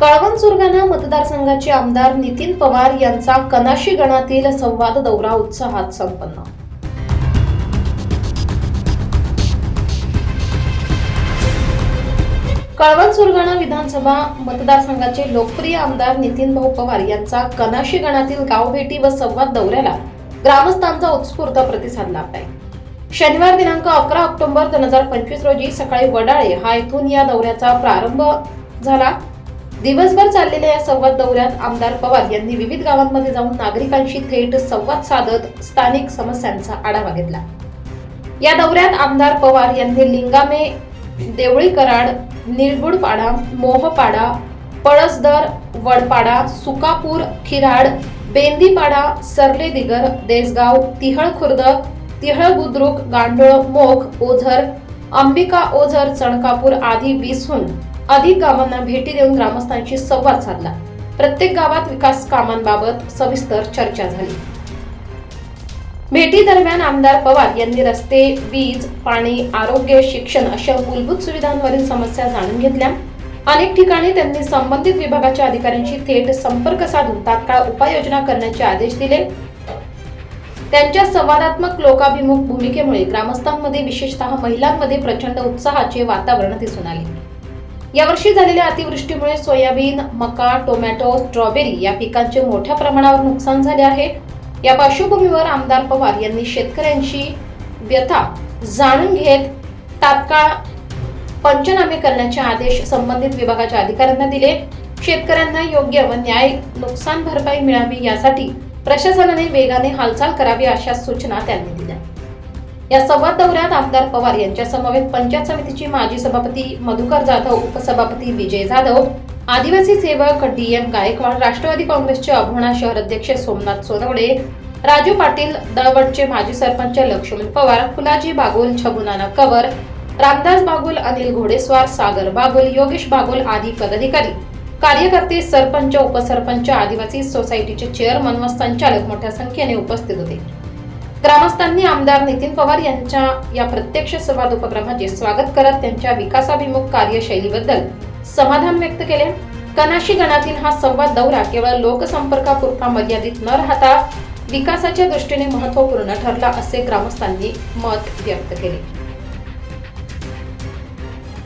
कळवण सुरगाणा मतदारसंघाचे आमदार नितीन पवार यांचा कनाशी गणातील संवाद दौरा उत्साहात संपन्न. कळवण सुरगाणा विधानसभा मतदारसंघाचे लोकप्रिय आमदार नितीन भाऊ पवार यांचा कनाशी गणातील गावभेटी व संवाद दौऱ्याला ग्रामस्थांचा उत्स्फूर्त प्रतिसाद लाभलाय. शनिवार दिनांक अकरा ऑक्टोबर दोन हजार पंचवीस रोजी सकाळी वडाळे हा येथून या दौऱ्याचा प्रारंभ झाला. दिवसभर चाललेल्या या संवाद दौऱ्यात आमदार पवार यांनी विविध गावांमध्ये जाऊन नागरिकांशी थेट संवाद साधत स्थानिक समस्यांचा आढावा घेतला. या दौऱ्यात आमदार पवार यांनी लिंगामे देवळी कराड निरगुडपाडा मोहपाडा पळसदर वडपाडा सुकापूर खिराड बेंदीपाडा सरले दिगर देसगाव तिहळ खुर्द तिहळ बुद्रुक गांडोळ मोख ओझर अंबिका ओझर चणकापूर आदी वीसहून अधिक गावांना भेटी देऊन ग्रामस्थांशी संवाद साधला. प्रत्येक गावात विकास कामांबाबत सविस्तर चर्चा झाली. भेटी दरम्यान आमदार पवार यांनी रस्ते वीज पाणी आरोग्य शिक्षण अशा मूलभूत सुविधांवरील समस्या जाणून घेतल्या. अनेक ठिकाणी त्यांनी संबंधित विभागाच्या अधिकाऱ्यांशी थेट संपर्क साधून तात्काळ उपाययोजना करण्याचे आदेश दिले. त्यांच्या संवादात्मक लोकाभिमुख भूमिकेमुळे ग्रामस्थांमध्ये विशेषतः महिलांमध्ये प्रचंड उत्साहाचे वातावरण दिसून आले. यावर्षी झालेल्या अतिवृष्टीमुळे सोयाबीन मका टोमॅटो स्ट्रॉबेरी या पिकांचे मोठ्या प्रमाणावर नुकसान झाले आहे. या पार्श्वभूमीवर आमदार पवार यांनी शेतकऱ्यांची व्यथा जाणून घेत तात्काळ पंचनामे करण्याचे आदेश संबंधित विभागाच्या अधिकाऱ्यांना दिले. शेतकऱ्यांना योग्य व न्याय नुकसान भरपाई मिळावी यासाठी प्रशासनाने वेगाने हालचाल करावी अशा सूचना त्यांनी दिल्या. या संवाद दौऱ्यात आमदार पवार यांच्या समवेत पंचायत समितीची माजी सभापती मधुकर जाधव उपसभापती विजय जाधव आदिवासी सेवक डी एम गायकवाड राष्ट्रवादी काँग्रेसचे अभोणा शहर अध्यक्ष सोमनाथ सोनवडे राजू पाटील दळवटचे माजी सरपंच लक्ष्मण पवार फुलाजी बागुल छबुनाना कवर रामदास बागुल अनिल घोडेस्वार सागर बागुल योगेश बागुल आदी पदाधिकारी कार्यकर्ते सरपंच उपसरपंच आदिवासी सोसायटीचे चेअरमन व संचालक मोठ्या संख्येने उपस्थित होते. ग्रामस्थांनी आमदार नितीन पवार यांच्या या प्रत्यक्ष संवाद उपक्रमाचे स्वागत करत त्यांच्या विकासाभिमुख कार्यशैलीबद्दल समाधान व्यक्त केले. कनाशी गणातील हा संवाद दौरा केवळ लोकसंपर्कापुरता मर्यादित न राहता विकासाच्या दृष्टीने महत्त्वपूर्ण ठरला असे ग्रामस्थांनी मत व्यक्त केले.